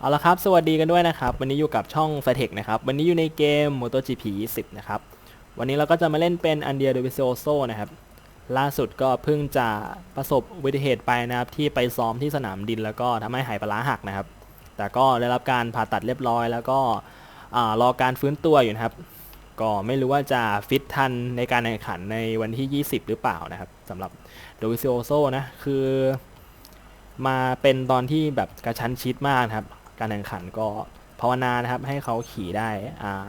เอาละครับสวัสดีกันด้วยนะครับ วันนี้อยู่กับช่อง f i t e c h นะครับ วันนี้อยู่ในเกม MotoGP 10นะครับ วันนี้เราก็จะมาเล่นเป็น a n d i a d o v i c i o s o นะครับ ล่าสุดก็เพิ่งจะประสบอุบัติเหตุไปนะครับ ที่ไปซ้อมที่สนามดินแล้วก็ทำให้หายปลาหักนะครับ แต่ก็ได้รับการผ่าตัดเรียบร้อย แล้วก็รอการฟื้นตัวอยู่นะครับ ก็ไม่รู้ว่าจะฟิตทันในการแข่งขันในวันที่ 20 หรือเปล่านะครับสำหรับ d o v i c i o s o นะคือมาเป็นตอนที่แบบกระชั้นชิดมากครับ การแข่งขันก็ภาวนานะครับให้เขาขี่ได้อ่า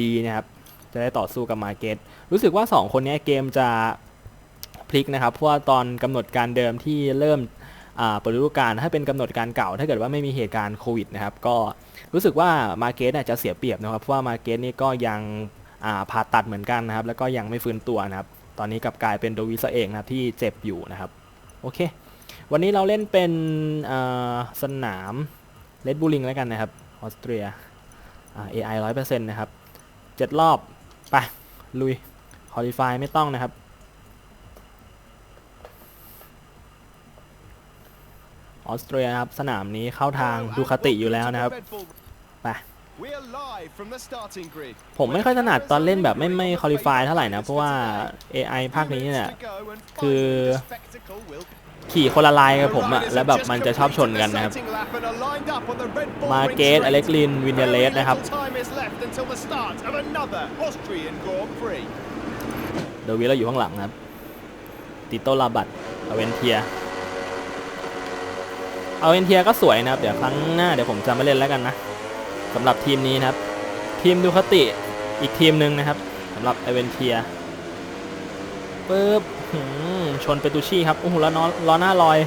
ดีนะครับ จะได้ต่อสู้กับมาเก็ตรู้สึกว่า 2 คนนี้เกมจะพลิกนะครับ เพราะว่าตอนกำหนดการเดิมที่เริ่มเปิดฤดูกาลถ้าเป็นกำหนดการเก่า ถ้าเกิดว่าไม่มีเหตุการณ์โควิดนะครับ ก็รู้สึกว่ามาเก็ตจะเสียเปรียบนะครับ เพราะว่ามาเก็ตนี่ก็ยังผ่าตัดเหมือนกันนะครับ แล้วก็ยังไม่ฟื้นตัวนะครับ ตอนนี้กลับกลายเป็นโดวิสเองนะครับที่เจ็บอยู่นะครับ โอเค วันนี้เราเล่นเป็นสนาม เลดบูลิงแล้วกันนะครับออสเตรียอ่า AI ร้อยเปอร์เซ็นต์นะครับเจ็ดรอบไปลุยคอลี่ฟายไม่ต้องนะครับออสเตรียนะครับสนามนี้เข้าทางดูคติอยู่แล้วนะครับไปผมไม่ค่อยถนัดตอนเล่นแบบไม่ไม่คอลี่ฟายเท่าไหร่นะ เพราะว่า AI ภาคนี้เนี่ยคือ ขี่คนละลายกับผมอะแล้วแบบมันจะชอบชนกันนะครับ มาเกตอเล็กลิน วินเดเลสนะครับเดวิดเราอยู่ข้างหลังครับติโตลาบัตอเวนเทียอเวนเทียก็สวยนะครับ เดี๋ยวครั้งหน้าเดี๋ยวผมจะมาเล่นแล้วกันนะสำหรับทีมนี้นะครับ ทีมดูคติอีกทีมหนึ่งนะครับสำหรับอเวนเทียปึ๊บหืม ชนเปตูชี่ครับโอ้โหแล้วล้อล้อหน้าลอย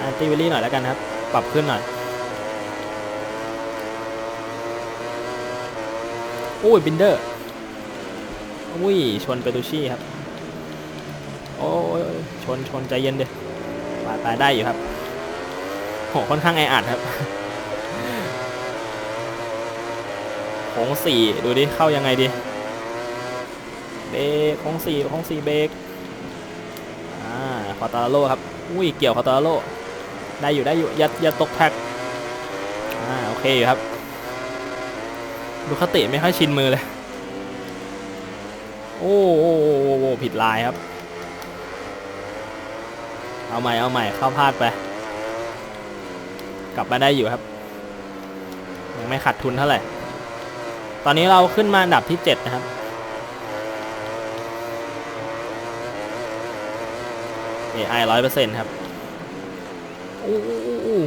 แอนตี้วิลลี่หน่อยแล้วกันครับ ปรับขึ้นหน่อยอุ้ยบินเดอร์อุ้ยชนเปตูชี่ครับ โอ้ยชนชนใจเย็นเด้ปาดไปได้อยู่ครับโหค่อนข้างแออัดครับโค้งสี่ดูดิ เข้ายังไงดี เบรกโค้งสี่โค้งสี่เบรก อ่าตาโร่ครับ อุ้ย เกี่ยวคอตาโร่ได้อยู่ได้อยู่ อย่าอย่าตกแท็กอ่า โอเคอยู่ครับดูคติไม่ค่อยชินมือเลย โอ้โอ้โอ้โอ้โอ้ผิดลายครับ เอาใหม่ เอาใหม่ เข้าพลาดไป กลับมาได้อยู่ครับ ยังไม่ขาดทุนเท่าไหร่ ตอนนี้เราขึ้นมาอันดับที่ 7 นะครับ AI ร้อยเปอร์เซ็นต์ครับอู้อู้อู้อู้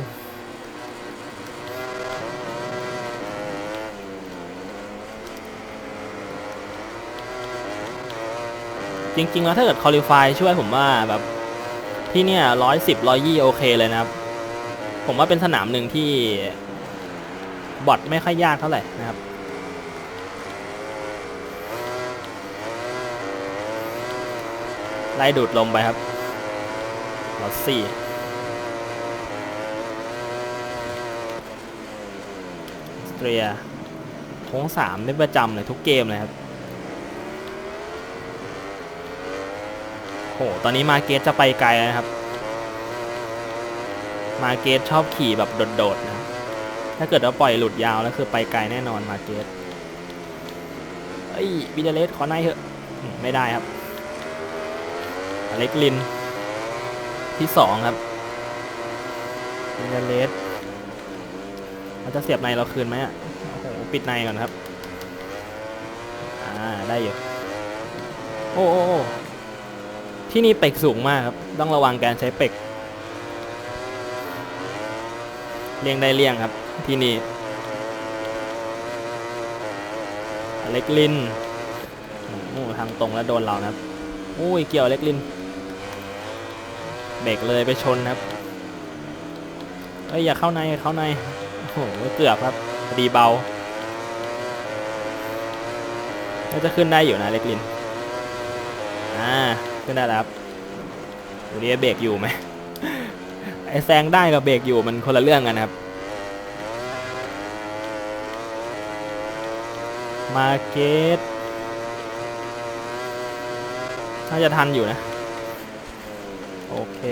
จริงๆแล้วถ้าเกิด qualify ช่วยผมว่าแบบที่เนี่ยร้อยสิบร้อยยี่โอเคเลยนะครับ ผมว่าเป็นสนามหนึ่งที่บอทไม่ค่อยยากเท่าไหร่นะครับไล่ดูดลมไปครับ ลอสซี่ออสเตรียโค้งสามเป็นประจำเลยทุกเกมเลยครับโหตอนนี้มาเกตจะไปไกลแล้วนะครับ มาเกตชอบขี่แบบโดดๆนะถ้าเกิดว่าปล่อยหลุดยาวแล้วคือไปไกลแน่นอนมาเกตเอ้ยวิดเลสขอในเถอะ ไม่ได้ครับ อเล็กลิน ที่สองครับวินเลสเราจะเสียบในเราคืนไหมอะโอ้โหปิดในก่อนครับอ่าได้อยู่โอ้โอ้โอ้ที่นี่เป็กสูงมากครับ ต้องระวังการใช้เป็กเลี่ยงได้เลี่ยงครับ ที่นี่เล็กลินโอ้ทางตรงแล้วโดนเรานะครับ อุ้ยเกี่ยวเล็กลิน เบรกเลยไปชนครับเอ้ยอย่าเข้าในเข้าในโอ้โหเกือบครับพอดีเบาน่าจะขึ้นได้อยู่นะเล็กลินอ่าขึ้นได้แล้วครับดูดิเบรกอยู่ไหมไอแซงได้กับเบรกอยู่มันคนละเรื่องกันนะครับ มาเก็ตน่าจะทันอยู่นะ ค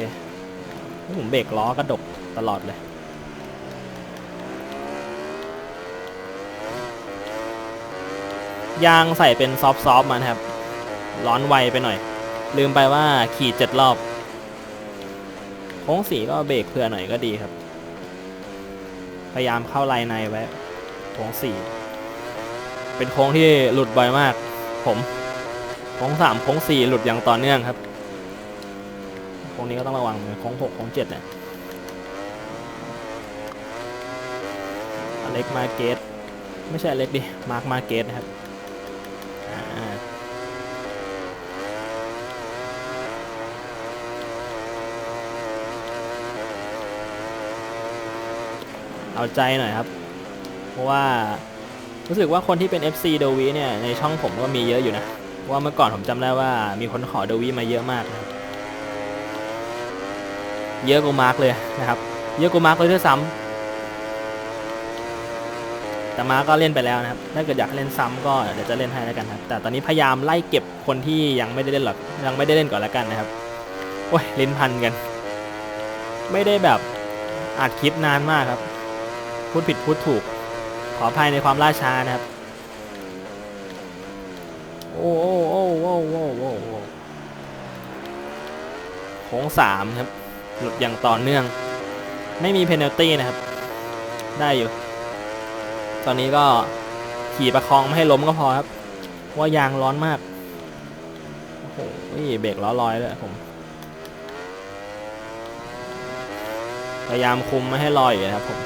ผมเบรกล้อกระดกตลอดเลย ยางใส่เป็นซอฟซอฟมันครับ ร้อนไวไปหน่อย ลืมไปว่าขี่เจ็ดรอบโค้งสีก็เบรกเพื่อหน่อยก็ดีครับ พยายามเข้าลายในไว้โค้งสี่เป็นโค้งที่หลุดบ่อยมาก ผมโค้งสามโค้งสี่หลุดอย่างต่อเนื่องครับ โค้งนี้ก็ต้องระวังโค้งหกโค้งเจ็ดเนี่ยอเล็กมาเกตไม่ใช่อเล็กดิมาร์คมาเกตนะครับเอาใจหน่อยครับ เพราะว่ารู้สึกว่าคนที่เป็น FC โดวีเนี่ยในช่องผมก็มีเยอะอยู่นะ ว่าเมื่อก่อนผมจำได้ว่ามีคนขอโดวีมาเยอะมากนะครับ เยอะกว่ามาร์กเลยนะครับ เยอะกว่ามาร์กเลยด้วยซ้ำแต่มาร์กก็เล่นไปแล้วนะครับ ถ้าเกิดอยากเล่นซ้ำก็เดี๋ยวจะเล่นให้แล้วกันครับ แต่ตอนนี้พยายามไล่เก็บคนที่ยังไม่ได้เล่นหรอกยังไม่ได้เล่นก่อนแล้วกันนะครับ โอ้ยเลิ้นพันกัน ไม่ได้แบบอัดคลิปนานมากครับ พูดผิดพูดถูก ขออภัยในความล่าช้านะครับ โอ้โอ้โอ้โอ้โอ้โอ้โอ้โค้งสามครับ หลุดอย่างต่อเนื่อง ไม่มีเพนัลตี้นะครับ ได้อยู่ ตอนนี้ก็ขี่ประคองไม่ให้ล้มก็พอครับ ว่ายางร้อนมาก โอ้โหเบรกล้อลอยเลยผมพยายามคุมไม่ให้ลอยอยู่นะครับผม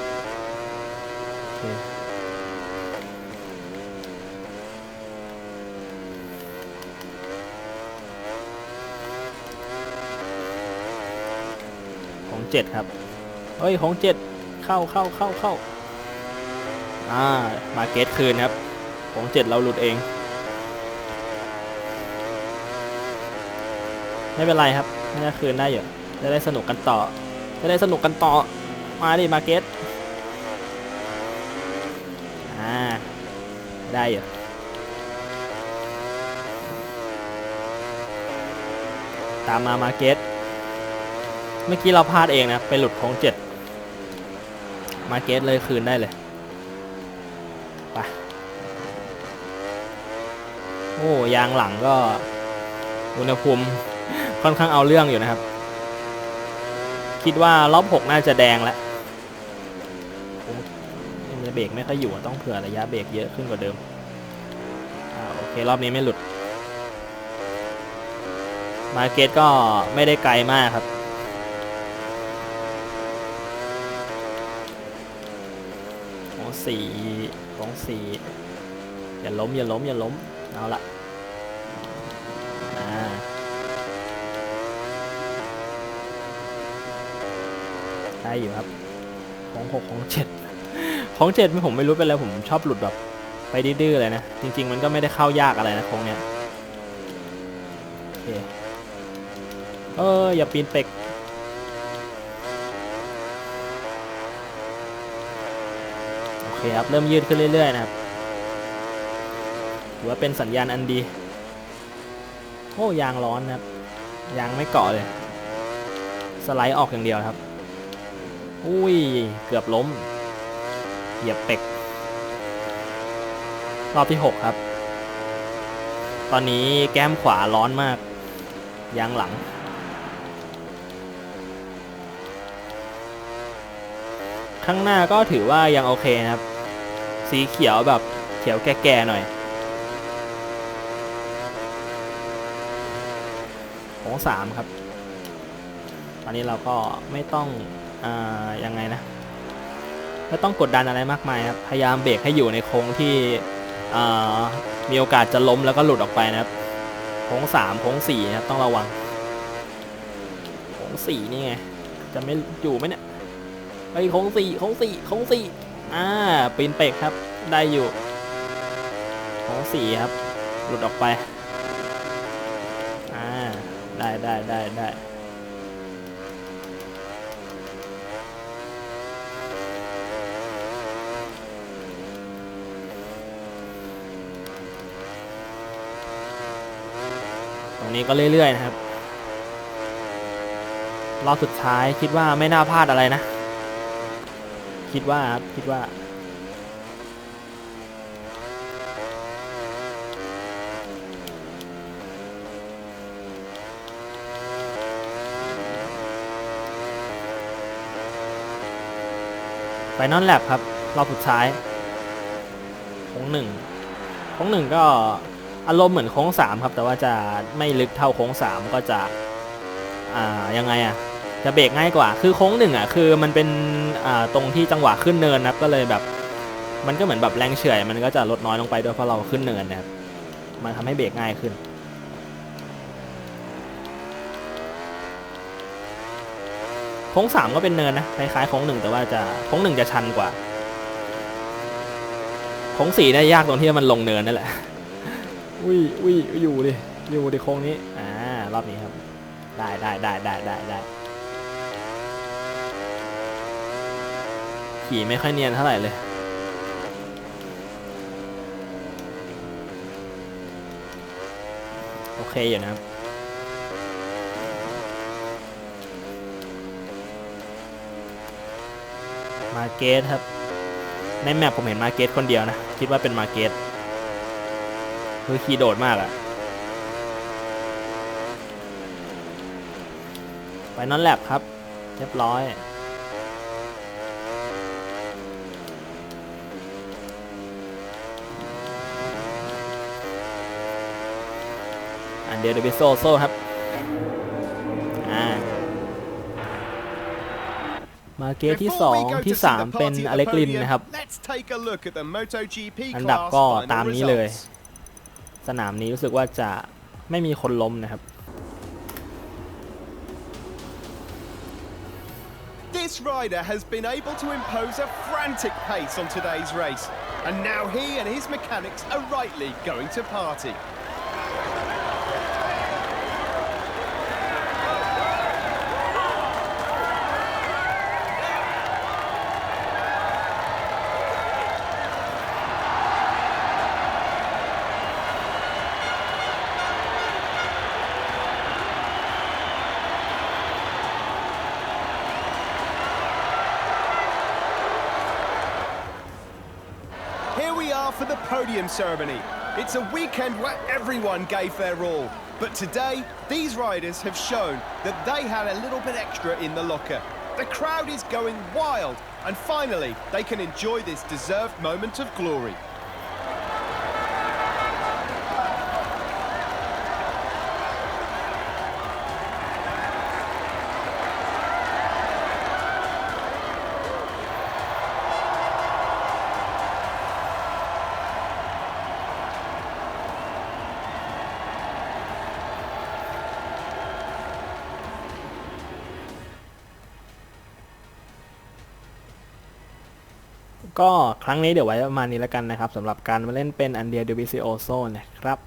เคของเจ็ดครับ เฮ้ยของเจ็ดเข้าเข้าเข้าเข้าอ่ามาเก็ตคืนครับของเจ็ดเราหลุดเอง ไม่เป็นไรครับน่าคืนได้อยู่จะได้สนุกกันต่อ จะได้สนุกกันต่อ มาดิมาเก็ตอ่าได้อยู่ตามมามาเก็ต เมื่อกี้เราพลาดเองนะ ไปหลุดของเจ็ดมาเกตเลยคืนได้เลยไปโอ้ยางหลังก็ อุณหภูมิค่อนข้างเอาเรื่องอยู่นะครับ คิดว่ารอบหกน่าจะแดงแล้วเบรกไม่ค่อยอยู่ต้องเผื่อระยะเบรกเยอะขึ้นกว่าเดิมอโอเครอบนี้ไม่หลุด มาเกตก็ไม่ได้ไกลมากครับ สี่ของสี่อย่าล้มอย่าล้มอย่าล้มเอาละได้อยู่ครับของหกของเจ็ดของเจ็ดผมไม่รู้เป็นอะไรผมชอบหลุดแบบไปดื้อๆเลยนะ จริง ๆ มันก็ไม่ได้เข้ายากอะไรนะโค้งเนี้ยโอเคเอออย่าปีนเป็ก โอ เคครับ เริ่มยืดขึ้นเรื่อยๆนะครับถือว่าเป็นสัญญาณอันดี โอ้ยางร้อนนะครับยางไม่เกาะเลย สไลด์ออกอย่างเดียวครับ อุ้ย เกือบล้ม เหยียบเป็ก รอบที่ 6 ครับ ตอนนี้แก้มขวาร้อนมาก ยางหลัง ข้างหน้าก็ถือว่ายังโอเคนะครับ สีเขียวแบบเขียวแก่ๆหน่อยของสามครับ ตอนนี้เราก็ไม่ต้องอยังไงนะ ไม่ต้องกดดันอะไรมากมายครับ พยายามเบรกให้อยู่ในโค้งที่มีโอกาสจะล้มแล้วก็หลุดออกไปนะครับ โค้งสามโค้งสี่นะครับต้องระวัง โค้งสี่นี่ไง จะไม่อยู่ไหมเนี่ยไอ้โค้งสี่โค้งสี่โค้งสี่ อ่าปีนเป็กครับได้อยู่โค้งสี่ครับ หลุดออกไป อ่า ได้ได้ได้ได้ตรงนี้ก็เรื่อย ๆ นะครับ รอบสุดท้ายคิดว่าไม่น่าพลาดอะไรนะ คิดว่าครับคิดว่า ไปนอนแลบครับ รอบสุดท้ายโค้งหนึ่งโค้งหนึ่งก็อารมณ์เหมือนโค้งสามครับ แต่ว่าจะไม่ลึกเท่าโค้งสามก็จะ อ่า ยังไงอะ จะเบรกง่ายกว่า คือโค้งหนึ่งอะคือมันเป็นอ่าตรงที่จังหวะขึ้นเนินนะครับก็เลยแบบ มันก็เหมือนแบบแรงเฉื่อยมันก็จะลดน้อยลงไปด้วยเพราะเราขึ้นเนินนะครับมันทำให้เบรกง่ายขึ้น โค้งสามก็เป็นเนินนะคล้ายๆโค้งหนึ่งแต่ว่าจะโค้งหนึ่งจะชันกว่าโค้งสี่เนี่ยยากตรงที่มันลงเนินนั่นแหละอุ้ยอุ้ยอยู่ดิอยู่ดิโค้งนี้อ่ารอบนี้ครับ ได้ได้ได้ได้ได้ได้ีไม่ค่อยเนียนเท่าไหร่เลย โอเคอยู่นะครับมาเกตครับ ในแมปผมเห็นมาเกตคนเดียวนะ คิดว่าเป็นมาเกตคือขี่โดดมากอะไปนอนแลบครับ เรียบร้อย อันเดียวเดบิโซโซครับอ่ามาเกตที่ 2 ที่ 3 เป็นอเล็กลินนะครับ อันดับก็ตามนี้เลย สนามนี้รู้สึกว่าจะไม่มีคนล้มนะครับ This rider has been able to impose a frantic pace on today's race, and now he and his mechanics are rightly going to party. Are for the podium ceremony. It's a weekend where everyone gave their all. But today, these riders have shown that they had a little bit extra in the locker. The crowd is going wild, and finally, they can enjoy this deserved moment of glory. ก็ครั้งนี้เดี๋ยวไว้ประมาณนี้แล้วกันนะครับสำหรับการมาเล่นเป็นอันเดียดูบิซิโอโซนะครับ